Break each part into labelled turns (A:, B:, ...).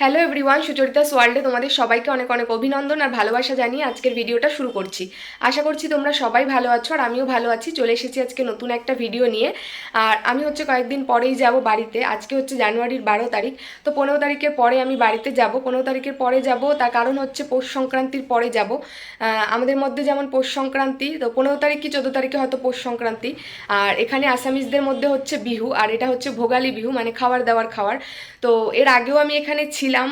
A: Hello everyone Sucharitas ওয়ার্ল্ডে তোমাদের সবাইকে অনেক অনেক অভিনন্দন আর ভালোবাসা জানিয়ে আজকের ভিডিওটা শুরু করছি। আশা করছি তোমরা সবাই ভালো আছো আর আমিও ভালো আছি। চলে এসেছি আজকে নতুন একটা ভিডিও নিয়ে। আর আমি হচ্ছে কয়েকদিন পরেই যাব বাড়িতে। আজকে হচ্ছে জানুয়ারির বারো তারিখ। তো পনেরো তারিখের পরে আমি বাড়িতে যাব। পনেরো তারিখের পরে যাব, তার কারণ হচ্ছে পৌষ সংক্রান্তির পরে যাব। আমাদের মধ্যে যেমন পৌষ সংক্রান্তি, তো পনেরো তারিখ কি চোদ্দ তারিখে হয়তো পৌষ সংক্রান্তি। আর এখানে আসামিসদের মধ্যে হচ্ছে বিহু, আর এটা হচ্ছে ভোগালী বিহু মানে খাবার দাওয়ার খাওয়ার। তো এর আগেও আমি এখানে ছিলাম। আম,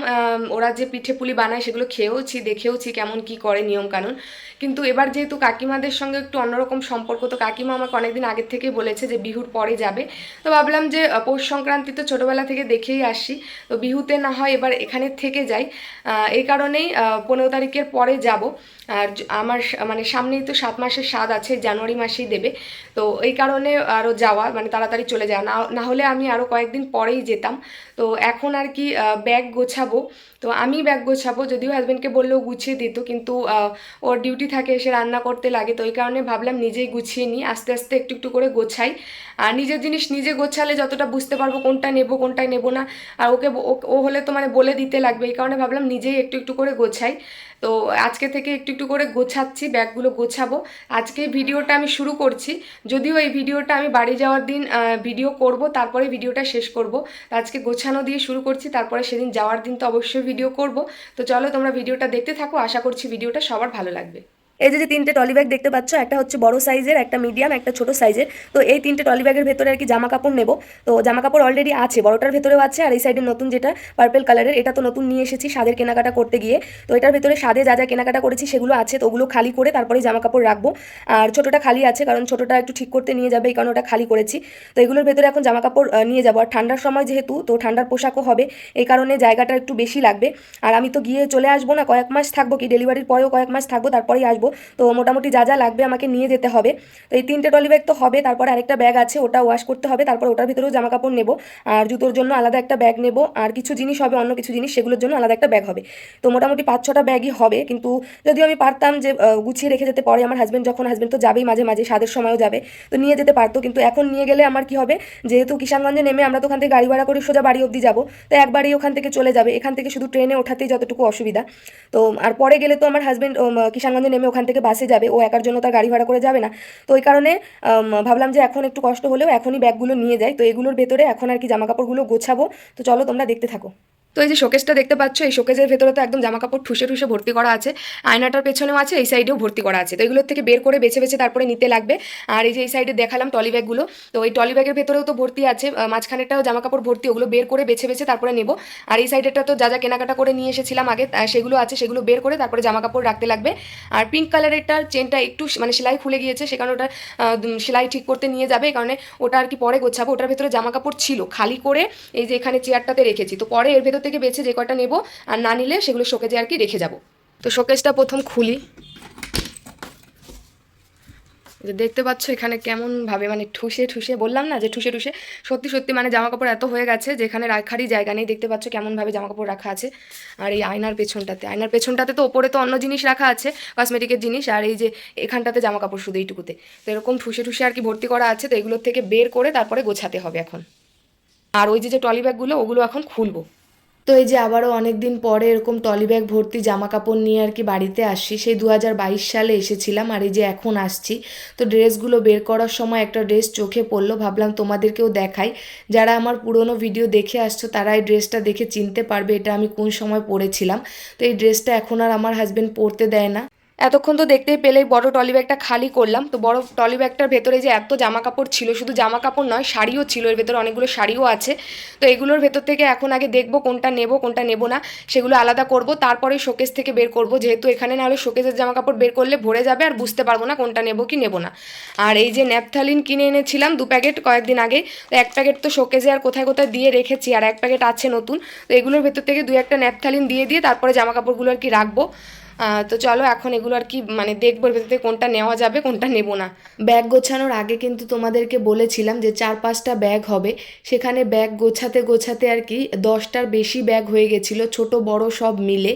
A: ওরা যে পিঠে পুলি বানায় সেগুলো খেয়েওছি দেখেওছি কেমন কি করে নিয়ম কানুন কিন্তু এবার যেহেতু কাকিমাদের সঙ্গে একটু অন্যরকম সম্পর্ক, তো কাকিমা আমাকে অনেকদিন আগের থেকেই বলেছে যে বিহুর পরে যাবে। তো ভাবলাম যে পৌষ সংক্রান্তি তো ছোটোবেলা থেকে দেখেই আসি। তো বিহুতে না হয় এবার এখানে থেকে যাই। এই কারণেই পনেরো তারিখের পরে যাব। আর আমার মানে সামনেই তো সাত মাসের স্বাদ আছে, জানুয়ারি মাসেই দেবে। তো এই কারণে আরও যাওয়া মানে তাড়াতাড়ি চলে যাওয়া। না হলে আমি আরও কয়েকদিন পরেই যেতাম। তো এখন আর কি ব্যাগ গোছাবো। তো আমি ব্যাগ গোছাবো, যদিও হাজব্যান্ডকে বললেও গুছিয়ে দিত, কিন্তু ওর ডিউটি থাকে এসে রান্না করতে লাগে, তো এই কারণে ভাবলাম নিজেই গুছিয়ে নিই, আস্তে আস্তে একটু একটু করে গোছাই। আর নিজের জিনিস নিজে গোছালে যতটা বুঝতে পারব কোনটা নেব কোনটা নেব না, আর ওকে ও হলে তো মানে বলে দিতে লাগবে, এই কারণে ভাবলাম নিজেই একটু একটু করে গোছাই। তো আজকে থেকে একটু একটু করে গোছাচ্ছি, ব্যাগগুলো গোছাবো। আজকে ভিডিওটা আমি শুরু করছি, যদিও এই ভিডিওটা আমি বাড়ি যাওয়ার দিন ভিডিও করব, তারপরে ভিডিওটা শেষ করব। আজকে গোছানো দিয়ে শুরু করছি, তারপরে সেদিন যাওয়ার দিন তো অবশ্যই ভিডিও করব। তো চলো তোমরা ভিডিওটা দেখতে থাকো, আশা করছি ভিডিওটা সবার ভালো লাগবে।
B: এই যে যে তিনটে টলি ব্যাগ দেখতে পাচ্ছ, একটা হচ্ছে বড় সাইজের, একটা মিডিয়াম, একটা ছোট সাইজের। তো এই তিনটে টলি ব্যাগের ভেতরে আর কি জামা কাপড় নেব। তো জামা কাপড় অলরেডি আছে, বড়টার ভেতরেও আছে, আর এই সাইডের নতুন যেটা পার্পল কালারের এটা তো নতুন নিয়ে এসেছি স্বাদের কেনাকাটা করতে গিয়ে। তো এটার ভেতরে স্বাদে যা যা কেনাকাটা করেছি সেগুলো আছে, তো ওগুলো খালি করে তারপরে জামা কাপড় রাখব। আর ছোটোটা খালি আছে, কারণ ছোটোটা একটু ঠিক করতে নিয়ে যাবে, এই কারণে ওটা খালি করেছি। তো এগুলোর ভেতরে এখন জামা কাপড় নিয়ে যাব। আর ঠান্ডার সময় যেহেতু, তো ঠান্ডার পোশাকও হবে, এই কারণে জায়গাটা একটু বেশি লাগবে। আর আমি তো গিয়ে চলে আসব না, কয়েক মাস থাকব কি ডেলিভারির পরেও কয়েক মাস থাকব, তারপরেই আসব। তো মোটামুটি যা যা লাগবে আমাকে নিয়ে যেতে হবে। তো এই তিনটে টলি ব্যাগ তো হবে, তারপর আরেকটা ব্যাগ আছে, ওটা ওয়াশ করতে হবে, তারপর ওটার ভিতরেও জামা কাপড় নেব। আর জুতোর জন্য আলাদা একটা ব্যাগ নেব। আর কিছু জিনিস হবে, অন্য কিছু জিনিস, সেগুলোর জন্য আলাদা একটা ব্যাগ হবে। তো মোটামুটি পাঁচ ছটা ব্যাগই হবে, কিন্তু যদিও আমি পারতাম যে গুছিয়ে রেখে যেতে পরে আমার হাজব্যান্ড যখন হাজব্যান্ড তো যাবেই মাঝে মাঝে, স্বাদের সময়ও যাবে, তো নিয়ে যেতে পারতো। কিন্তু এখন নিয়ে গেলে আমার কি হবে, যেহেতু কিষানগঞ্জে নেমে আমরা তো ওখান থেকে গাড়ি ভাড়া করে সোজা বাড়ি অবধি যাব, তো একবারই ওখান থেকে চলে যাবে। এখান থেকে শুধু ট্রেনে ওঠাতেই যতটুকু অসুবিধা। তো, আর পরে গেলে তো আমার হাজব্যান্ড কিষানগঞ্জে নেমে ওখান থেকে বাসে যাবে, ও একার জন্য তার গাড়ি ভাড়া করে যাবে না। তো ওই কারণে ভাবলাম যে এখন একটু কষ্ট হলেও এখনই ব্যাগগুলো নিয়ে যায় তো এগুলোর ভেতরে এখন আর কি জামাকাপড়গুলো গোছাবো। তো চলো তোমরা দেখতে থাকো।
A: তো এই যে শোকেসটা দেখতে পাচ্ছ, এই শোকেসের ভেতরে তো একদম জামা কাপড় ঠুসে ঠুসে ভর্তি করা আছে। আয়নাটার পেছনেও আছে, এই সাইডেও ভর্তি করা আছে। তো এগুলোর থেকে বের করে বেছে বেছে তারপরে নিতে লাগবে। আর এই যে এই সাইডে দেখালাম টলি ব্যাগগুলো। তো এই টলি ব্যাগের ভেতরেও তো ভর্তি আছে মাঝখানেরটাও জামা কাপড় ভর্তি, ওগুলো বের করে বেছে বেছে তারপরে নেব। আর এই সাইডেরটা তো যা যা কেনাকাটা করে নিয়ে এসেছিলাম আগে সেগুলো আছে, সেগুলো বের করে তারপরে জামা কাপড় রাখতে লাগবে। আর পিঙ্ক কালারেরটার চেনটা একটু মানে সেলাই খুলে গিয়েছে, সে কারণে ওটা সেলাই ঠিক করতে নিয়ে যাবে, এই কারণে ওটা আর কি পরে গোছাবো। ওটার ভেতরে জামা কাপড় ছিল, খালি করে এই যে এখানে চেয়ারটাতে রেখেছি। তো পরে এর ভেতর থেকে বেছে যে কয়টা নেব আর না নিলে সেগুলো শোকেজে আর কি রেখে যাব। তো শোকেজটা প্রথম খুলি। যে দেখতে পাচ্ছ এখানে কেমন ভাবে মানে ঠুসে ঠুসে, বললাম না যে ঠুসে ঠুসে, সত্যি সত্যি মানে জামা কাপড় এত হয়ে গেছে যেখানে রাখারই জায়গা নেই। দেখতে পাচ্ছ কেমন ভাবে জামা কাপড় রাখা আছে। আর এই আয়নার পেছনটাতে আয়নার পেছনটাতে তো ওপরে তো অন্য জিনিস রাখা আছে কসমেটিকের জিনিস, আর এই যে এখানটাতে জামা কাপড় শুধু এইটুকুতে। তো এরকম ঠুসে ঠুসে আর কি ভর্তি করা আছে, তো এগুলোর থেকে বের করে তারপরে গোছাতে হবে এখন। আর ওই যে যে টলি ব্যাগগুলো, ওগুলো এখন খুলবো। তো এই যে আবারও অনেক দিন পরে এরকম টলি ব্যাগ ভর্তি জামা কাপড় নিয়ে আর কি বাড়িতে আসছি সেই দু হাজার বাইশ সালে এসেছিলাম আর এই যে এখন আসছি। তো ড্রেসগুলো বের করার সময় একটা ড্রেস চোখে পড়ল, ভাবলাম তোমাদেরকেও দেখাই। যারা আমার পুরনো ভিডিও দেখে আসছো, তারা এই ড্রেসটা দেখে চিনতে পারবে এটা আমি কোন সময় পরেছিলাম। তো এই ড্রেসটা এখন আর আমার হাজব্যান্ড পরতে দেয় না। এতক্ষণ তো দেখতেই পেলেই বড় টলি ব্যাগটা খালি করলাম। তো বড় টলি ব্যাগটার ভেতরে যে এত জামা কাপড় ছিল, শুধু জামা কাপড় নয়, শাড়িও ছিল, এর ভেতরে অনেকগুলো শাড়িও আছে। তো এগুলোর ভেতর থেকে এখন আগে দেখব কোনটা নেব কোনটা নেব না, সেগুলো আলাদা করব, তারপরে শোকেস থেকে বের করব। যেহেতু এখানে না হলে শোকেসের জামা কাপড় বের করলে ভরে যাবে, আর বুঝতে পারব না কোনটা নেব কি নেব না। আর এই যে ন্যাপথালিন কিনে এনেছিলাম দু প্যাকেট কয়েকদিন আগে, তো এক প্যাকেট তো শোকেসে আর কোথায় কোথায় দিয়ে রেখেছি, আর এক প্যাকেট আছে নতুন। তো এগুলোর ভেতর থেকে দু একটা ন্যাপথালিন দিয়ে দিয়ে তারপরে জামা কাপড়গুলো আর কি রাখব। তো চলো এখন এগুলো আর কি মানে দেখব ভেতর কোনটা নেওয়া যাবে, কোনটা নেব না।
B: ব্যাগ গোছানোর আগে কিন্তু তোমাদেরকে বলেছিলাম যে চার পাঁচটা ব্যাগ হবে। সেখানে ব্যাগ গোছাতে গোছাতে আর কি দশটার বেশি ব্যাগ হয়ে গেছিল, ছোট বড় সব মিলে।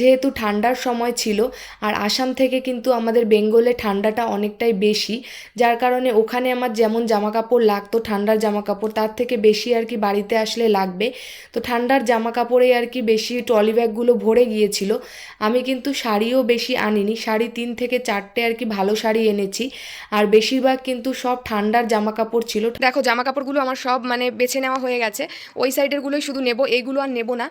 B: যেহেতু ঠান্ডার সময় ছিল, আর আসাম থেকে কিন্তু আমাদের বেঙ্গলে ঠান্ডাটা অনেকটাই বেশি। যার কারণে ওখানে আমার যেমন জামা কাপড় লাগতো, ঠান্ডার জামা কাপড় তার থেকে বেশি আর কি বাড়িতে আসলে লাগবে। তো ঠান্ডার জামা কাপড়ে আর কি বেশি ট্রলি ব্যাগগুলো ভরে গিয়েছিল। আমি কিন্তু শাড়িও বেশি আনিনি। শাড়ি তিন থেকে চারটে আর কি ভালো শাড়ি এনেছি। আর বেশিরভাগ কিন্তু সব ঠান্ডার জামা কাপড় ছিল।
A: দেখো জামা কাপড়গুলো আমার সব মানে বেছে নেওয়া হয়ে গেছে। ওই সাইডেরগুলোই শুধু নেব, এইগুলো আর নেব না।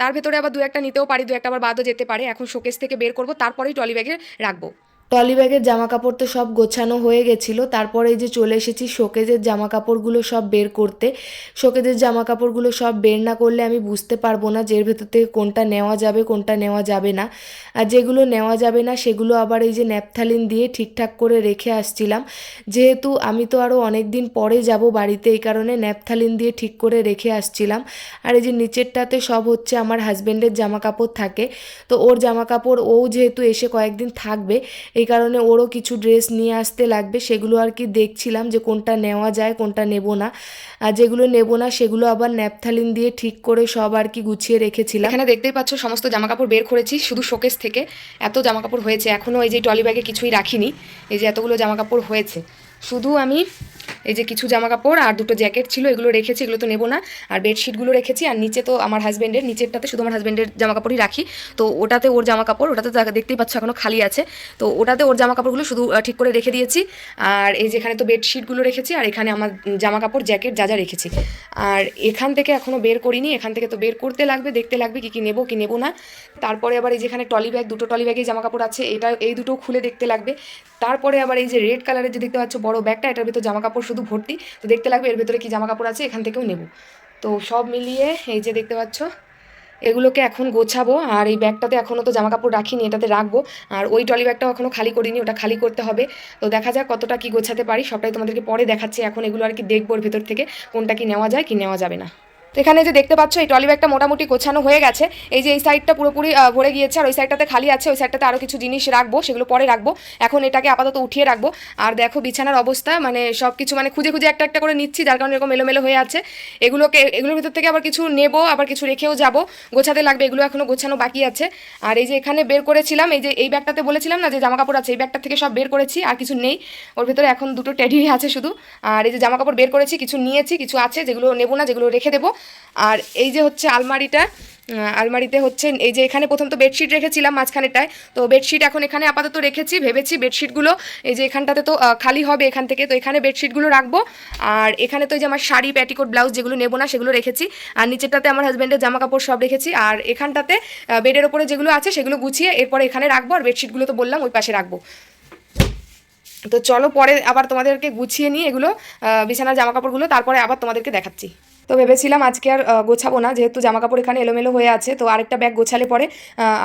A: তার ভেতরে আবার দু একটা নিতেও পারি, দু একটা আবার বাদও যেতে পারে। এখন শোকেস থেকে বের করব, তারপরেই ট্রলি ব্যাগে রাখব।
B: ট্রলি ব্যাগের জামা কাপড় তো সব গোছানো হয়ে গেছিল। তারপরে এই যে চলে এসেছি শোকেজের জামা কাপড়গুলো সব বের করতে। শোকেজের জামা কাপড়গুলো সব বের না করলে আমি বুঝতে পারব না যে এর ভেতর থেকে কোনটা নেওয়া যাবে, কোনটা নেওয়া যাবে না। আর যেগুলো নেওয়া যাবে না, সেগুলো আবার এই যে ন্যাপথালিন দিয়ে ঠিকঠাক করে রেখে আসছিলাম। যেহেতু আমি তো আরও অনেক দিন পরে যাব বাড়িতে, এই কারণে ন্যাপথালিন দিয়ে ঠিক করে রেখে আসছিলাম। আর এই যে নিচেরটাতে সব হচ্ছে আমার হাজব্যান্ডের জামা কাপড় থাকে। তো ওর জামা কাপড় ও যেহেতু এসে কয়েকদিন থাকবে এই কারণে ওরও কিছু ড্রেস নিয়ে আসতে লাগবে, সেগুলো আর কি দেখছিলাম যে কোনটা নেওয়া যায়, কোনটা নেব না। আর যেগুলো নেব না, সেগুলো আবার ন্যাপথালিন দিয়ে ঠিক করে সব আর কি গুছিয়ে রেখেছিলাম।
A: এখানে দেখতেই পাচ্ছ সমস্ত জামা কাপড় বের করেছি, শুধু শোকেস থেকে। এত জামা কাপড় হয়েছে এখনও এই যে টলি ব্যাগে কিছুই রাখিনি, এই যে এতগুলো জামা কাপড় হয়েছে। শুধু আমি এই যে কিছু জামা কাপড় আর দুটো জ্যাকেট ছিল, এগুলো রেখেছি, এগুলো তো নেব না। আর বেডশিটগুলো রেখেছি, আর নিচে তো আমার হাজব্যান্ডের নিচেরটাতে শুধু আমার হাজব্যান্ডের জামা কাপড়ই রাখি। তো ওটাতে ওর জামা কাপড় ওটাতে তো দেখতেই পাচ্ছ এখনও খালি আছে। তো ওটাতে ওর জামা কাপড়গুলো শুধু ঠিক করে রেখে দিয়েছি। আর এই যেখানে তো বেডশিটগুলো রেখেছি, আর এখানে আমার জামা কাপড় জ্যাকেট যা যা রেখেছি। আর এখান থেকে এখনও বের করিনি, এখান থেকে তো বের করতে লাগবে, দেখতে লাগবে কি কি নেব কি নেব না। তারপরে আবার এই যেখানে টলি ব্যাগ, দুটো টলি ব্যাগে জামা কাপড় আছে, এটা, এই দুটো খুলে দেখতে লাগবে। তারপরে আবার এই যে রেড কালারের যে দেখতে পাচ্ছ বড় ব্যাগটা, এটার ভিতর জামা কাপড় শুধু ভর্তি, তো দেখতে লাগবে এর ভেতরে কি জামা কাপড় আছে, এখান থেকেও নেব। তো সব মিলিয়ে এই যে দেখতে পাচ্ছ, এগুলোকে এখন গোছাবো, আর এই ব্যাগটাতে এখনও তো জামা কাপড় রাখিনি, এটাতে রাখব। আর ওই টলি ব্যাগটাও এখনও খালি করিনি, ওটা খালি করতে হবে। তো দেখা যাক কতটা কি গোছাতে পারি, সবটাই তোমাদেরকে পরে দেখাচ্ছি, এখন এগুলো আর কি দেখব ভেতর থেকে, কোনটা কি নেওয়া যায়, কি নেওয়া যাবে না। তো এখানে যে দেখতে পাচ্ছ, এই ট্রলি ব্যাগটা মোটামুটি গোছানো হয়ে গেছে। এই যে এই সাইডটা পুরোপুরি ভরে গিয়েছে আর ওই সাইডটাতে খালি আছে, ওই সাইডটাতে আরও কিছু জিনিস রাখব, সেগুলো পরে রাখব। এখন এটাকে আপাতত উঠিয়ে রাখব। আর দেখো বিছানার অবস্থা মানে সব কিছু মানে খুঁজে খুঁজে একটা একটা করে নিচ্ছি, যার কারণে এরকম এলোমেলো হয়ে আছে। এগুলোকে, এগুলোর ভিতর থেকে আবার কিছু নেব, আবার কিছু রেখেও যাব। গোছাতে লাগবে, এগুলো এখনও গোছানো বাকি আছে। আর এই যে এখানে বের করেছিলাম, এই যে এই ব্যাগটাতে বলেছিলাম না যে জামা কাপড় আছে, এই ব্যাগটা থেকে সব বের করেছি, আর কিছু নেই। ওর ভিতরে এখন দুটো টেডি আছে শুধু। আর এই যে জামা কাপড় বের করেছি, কিছু নিয়েছি, কিছু আছে, যেগুলো নেব না, যেগুলো রেখে দেবো। আর এই যে হচ্ছে আলমারিটা আলমারিতে হচ্ছে এই যে এখানে প্রথম তো বেডশিট রেখেছিলাম মাঝখানেটায় তো বেডশিট এখন এখানে আপাতত রেখেছি, ভেবেছি বেডশিটগুলো এই যে এখানটাতে তো খালি হবে এখান থেকে, তো এখানে বেডশিটগুলো রাখব। আর এখানে তো এই যে আমার শাড়ি প্যাটিকোট ব্লাউজ যেগুলো নেব না সেগুলো রেখেছি, আর নিচেরটাতে আমার হাজব্যান্ডের জামা কাপড় সব রেখেছি, আর এখানটাতে বেডের ওপরে যেগুলো আছে সেগুলো গুছিয়ে এরপরে এখানে রাখব, আর বেডশিটগুলো তো বললাম ওই পাশে রাখব। তো চলো পরে আবার তোমাদেরকে গুছিয়ে নিয়ে এগুলো বিছানার জামা কাপড়গুলো তারপরে আবার তোমাদেরকে দেখাচ্ছি। তো ভেবেছিলাম আজকে আর গোছাবো না, যেহেতু জামা কাপড় এখানে এলোমেলো হয়ে আছে, তো আরেকটা ব্যাগ গোছালে পরে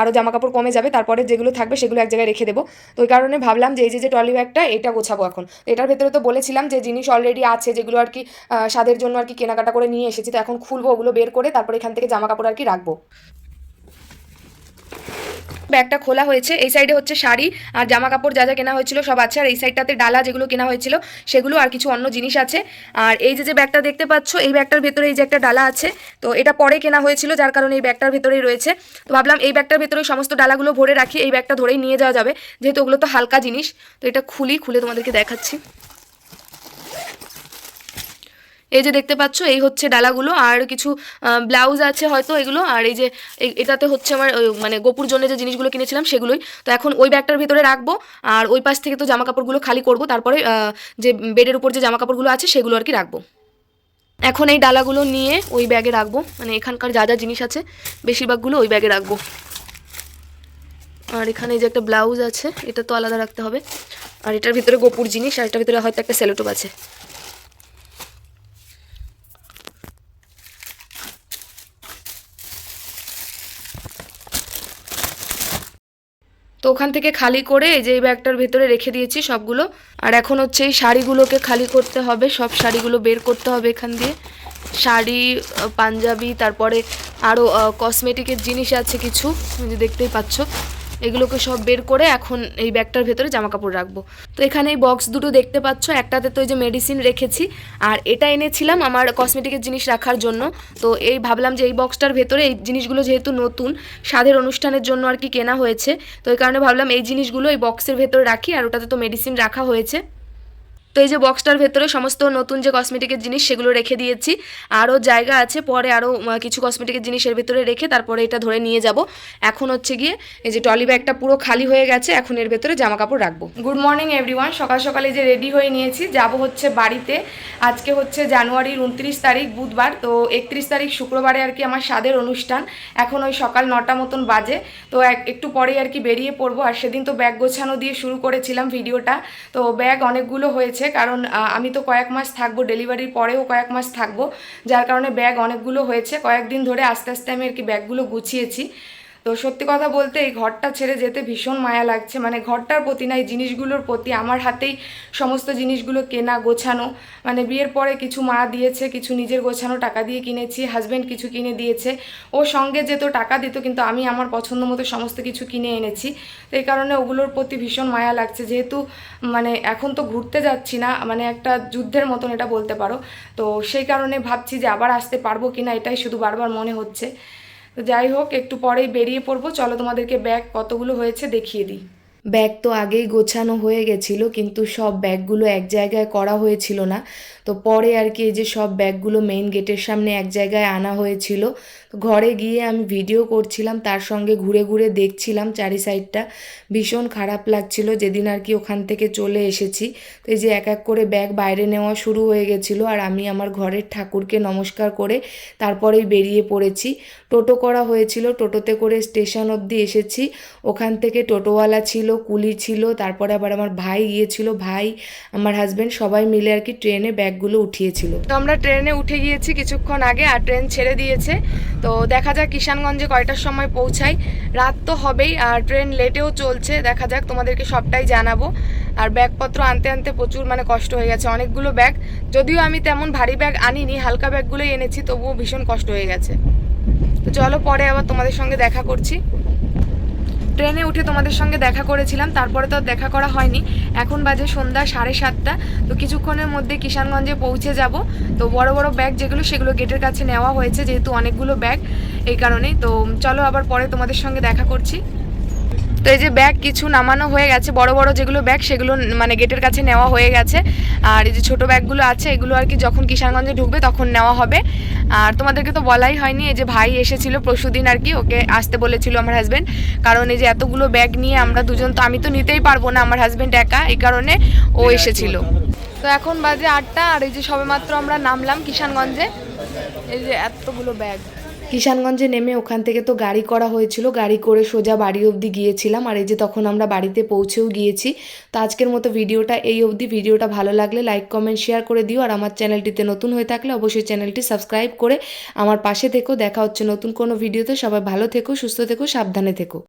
A: আরও জামা কাপড় কমে যাবে, তারপরে যেগুলো থাকবে সেগুলো এক জায়গায় রেখে দেবো। তো ওই কারণে ভাবলাম যে এই যে ট্রলি ব্যাগটা এটা গোছাবো এখন। এটার ভেতরে তো বলেছিলাম যে জিনিস অলরেডি আছে, যেগুলো আর কি স্বাদের জন্য আর কি কেনাকাটা করে নিয়ে এসেছি, তো এখন খুলবো, ওগুলো বের করে, তারপরে এখান থেকে জামা কাপড় আর কি রাখব। ব্যাগটা খোলা হয়েছে। এই সাইডে হচ্ছে শাড়ি, আর জামা কাপড় যা যা কেনা হয়েছিল সব আছে। আর এই সাইডটাতে ডালা যেগুলো কেনা হয়েছিল, সেগুলো আর কিছু অন্য জিনিস আছে। আর এই যে যে ব্যাগটা দেখতে পাচ্ছ, এই ব্যাগটার ভেতরে এই যে একটা ডালা আছে, তো এটা পরে কেনা হয়েছিল, যার কারণে এই ব্যাগটার ভেতরেই রয়েছে। তো ভাবলাম এই ব্যাগটার ভেতরে সমস্ত ডালাগুলো ভরে রাখি, এই ব্যাগটা ধরেই নিয়ে যাওয়া যাবে, যেহেতু ওগুলো তো হালকা জিনিস। তো এটা খুলি, খুলে তোমাদেরকে দেখাচ্ছি। এই যে দেখতে পাচ্ছ, এই হচ্ছে ডালাগুলো, আর কিছু ব্লাউজ আছে হয়তো এগুলো, আর এই যে এটাতে হচ্ছে আমার মানে গোপুর জন্য যে জিনিসগুলো কিনেছিলাম সেগুলোই। তো এখন ওই ব্যাগটার ভিতরে রাখব, আর ওই পাশ থেকে তো জামা কাপড়গুলো খালি করব, তারপরে যে বেডের উপর যে জামা কাপড়গুলো আছে সেগুলো আর কি রাখব। এখন এই ডালাগুলো নিয়ে ওই ব্যাগে রাখব মানে এখানকার যা যা জিনিস আছে, বেশিরভাগগুলো ওই ব্যাগে রাখব। আর এখানে যে একটা ব্লাউজ আছে, এটা তো আলাদা রাখতে হবে। আর এটার ভিতরে গোপুর জিনিস, আর এটার ভিতরে হয়তো একটা সেলোটোপ আছে। তো ওখান থেকে খালি করে এই যে এই ব্যাগটার ভেতরে রেখে দিয়েছি সবগুলো। আর এখন হচ্ছে এই শাড়িগুলোকে খালি করতে হবে, সব শাড়িগুলো বের করতে হবে এখান দিয়ে। শাড়ি পাঞ্জাবি, তারপরে আরও কসমেটিকের জিনিস আছে কিছু যে দেখতেই পাচ্ছ।
B: এগুলোকে সব বের করে এখন এই ব্যাগটার ভেতরে জামা কাপড় রাখব। তো এখানে এই বক্স দুটো দেখতে পাচ্ছ, একটাতে তো এই যে মেডিসিন রেখেছি, আর এটা এনেছিলাম আমার কসমেটিকের জিনিস রাখার জন্য। তো এই ভাবলাম যে এই বক্সটার ভেতরে এই জিনিসগুলো যেহেতু নতুন, স্বাদের অনুষ্ঠানের জন্য আর কি কেনা হয়েছে, তো এই কারণে ভাবলাম এই জিনিসগুলো এই বক্সের ভেতরে রাখি, আর ওটাতে তো মেডিসিন রাখা হয়েছে। তো এই যে বক্সটার ভেতরে সমস্ত নতুন যে কসমেটিকের জিনিস সেগুলো রেখে দিয়েছি। আরও জায়গা আছে, পরে আরও কিছু কসমেটিকের জিনিসের ভেতরে রেখে তারপরে এটা ধরে নিয়ে যাব। এখন হচ্ছে গিয়ে এই যে টলি ব্যাগটা পুরো খালি হয়ে গেছে, এখন এর ভেতরে জামা কাপড় রাখব। গুড মর্নিং এভরিওয়ান সকাল সকালে যে রেডি হয়ে নিয়েছি, যাব হচ্ছে বাড়িতে। আজকে হচ্ছে জানুয়ারির উনত্রিশ তারিখ, বুধবার, তো একত্রিশ তারিখ শুক্রবারে আর কি আমার স্বাদের অনুষ্ঠান। এখন ওই সকাল নটা মতন বাজে, তো একটু পরেই আর কি বেরিয়ে পড়ব। আর সেদিন তো ব্যাগ গোছানো দিয়ে শুরু করেছিলাম ভিডিওটা, তো ব্যাগ অনেকগুলো হয়েছে। কারণ আমি তো কয়েক মাস থাকব, ডেলিভারির পরেও কয়েক মাস থাকব। যার কারণে ব্যাগ অনেকগুলো হয়েছে। কয়েকদিন ধরে আস্তে আস্তে আমি আর কি ব্যাগগুলো গুছিয়েছি। তো সত্যি কথা বলতে এই ঘরটা ছেড়ে যেতে ভীষণ মায়া লাগছে। মানে ঘরটার প্রতি না, এই জিনিসগুলোর প্রতি আমার হাতেই সমস্ত জিনিসগুলো কেনা, গোছানো। মানে বিয়ের পরে কিছু মা দিয়েছে, কিছু নিজের গোছানো টাকা দিয়ে কিনেছি হাজব্যান্ড কিছু কিনে দিয়েছে। ও সঙ্গে যেত, টাকা দিত, কিন্তু আমি আমার পছন্দ মতো সমস্ত কিছু কিনে এনেছি। তো এই কারণে ওগুলোর প্রতি ভীষণ মায়া লাগছে। যেহেতু মানে এখন তো ঘুরতে যাচ্ছি না মানে একটা যুদ্ধের মতন এটা বলতে পারো। তো সেই কারণে ভাবছি যে আবার আসতে পারব কিনা, এটাই শুধু বারবার মনে হচ্ছে। তো যাই হোক একটু পরেই বেরিয়ে পড়ব। চলো তোমাদেরকে ব্যাগ কতগুলো হয়েছে দেখিয়ে দিই। ব্যাগ তো আগেই গোছানো হয়ে গেছিল, কিন্তু সব ব্যাগগুলো এক জায়গায় করা হয়েছিল না। তো পরে আর কি এই যে সব ব্যাগগুলো মেইন গেটের সামনে এক জায়গায় আনা হয়েছিল। ঘরে গিয়ে আমি ভিডিও করছিলাম, তার সঙ্গে ঘুরে ঘুরে দেখছিলাম চারি সাইডটা ভীষণ খারাপ লাগছিল, যেদিন আর কি ওখান থেকে চলে এসেছি। তো এই যে এক এক করে ব্যাগ বাইরে নেওয়া শুরু হয়ে গেছিল, আর আমি আমার ঘরের ঠাকুরকে নমস্কার করে তারপরেই বেরিয়ে পড়েছি। টোটো করা হয়েছিল, টোটোতে করে স্টেশন অবধি এসেছি। ওখান থেকে টোটোওয়ালা ছিল কুলি ছিল, তারপরে আবার আমার ভাই গিয়েছিল, ভাই, আমার হাজব্যান্ড সবাই মিলে আর কি ট্রেনে ব্যাগগুলো উঠিয়েছিল। তো আমরা ট্রেনে উঠে গিয়েছি কিছুক্ষণ আগে আর ট্রেন ছেড়ে দিয়েছে। তো দেখা যাক কিষানগঞ্জে কয়টার সময় পৌঁছাই। রাত তো হবেই আর ট্রেন লেটেও চলছে, দেখা যাক তোমাদেরকে সবটাই জানাব। আর ব্যাগপত্র আনতে আনতে প্রচুর মানে কষ্ট হয়ে গেছে, অনেকগুলো ব্যাগ। যদিও আমি তেমন ভারী ব্যাগ আনিনি, হালকা ব্যাগগুলোই এনেছি, তবুও ভীষণ কষ্ট হয়ে গেছে। তো চলো পরে আবার তোমাদের সঙ্গে দেখা করছি। ট্রেনে উঠে তোমাদের সঙ্গে দেখা করেছিলাম, তারপরে তো দেখা করা হয়নি। এখন বাজে সন্ধ্যা সাড়ে সাতটা, তো কিছুক্ষণের মধ্যে কিষানগঞ্জে পৌঁছে যাব। তো বড় বড় ব্যাগ যেগুলো, সেগুলো গেটের কাছে নেওয়া হয়েছে, যেহেতু অনেকগুলো ব্যাগ এই কারণেই। তো চলো আবার পরে তোমাদের সঙ্গে দেখা করছি। তো এই যে ব্যাগ কিছু নামানো হয়ে গেছে বড় বড় যেগুলো ব্যাগ সেগুলো মানে গেটের কাছে নেওয়া হয়ে গেছে। আর এই যে ছোট ব্যাগগুলো আছে এগুলো আর কি যখন কিষানগঞ্জে ঢুকবে তখন নেওয়া হবে। আর তোমাদেরকে তো বলাই হয়নি এই যে ভাই এসেছিল পরশুদিন আর কি ওকে আসতে বলেছিল আমার হাজব্যান্ড কারণ এই যে এতগুলো ব্যাগ নিয়ে আমরা দুজন তো আমি তো নিতেই পারব না আমার হাজব্যান্ড একা এই কারণে ও এসেছিল। তো এখন বাজে আটটা আর এই যে সবেমাত্র আমরা নামলাম কিষানগঞ্জে। এই যে এতগুলো ব্যাগ। কিষানগঞ্জে নেমে ওখান থেকে তো গাড়ি করা হয়েছিল, গাড়ি করে সোজা বাড়ি অবধি গিয়েছিলাম। আর এই যে তখন আমরা বাড়িতে পৌঁছেও গিয়েছি। তো আজকের মতো ভিডিওটা এই অবধি। ভিডিওটা ভালো লাগলে লাইক, কমেন্ট, শেয়ার করে দিও। আর আমার চ্যানেলটিতে নতুন হয়ে থাকলে অবশ্যই চ্যানেলটি সাবস্ক্রাইব করে আমার পাশে থেকো। দেখা হচ্ছে নতুন কোনো ভিডিওতে। সবাই ভালো থেকো, সুস্থ থেকো, সাবধানে থেকো।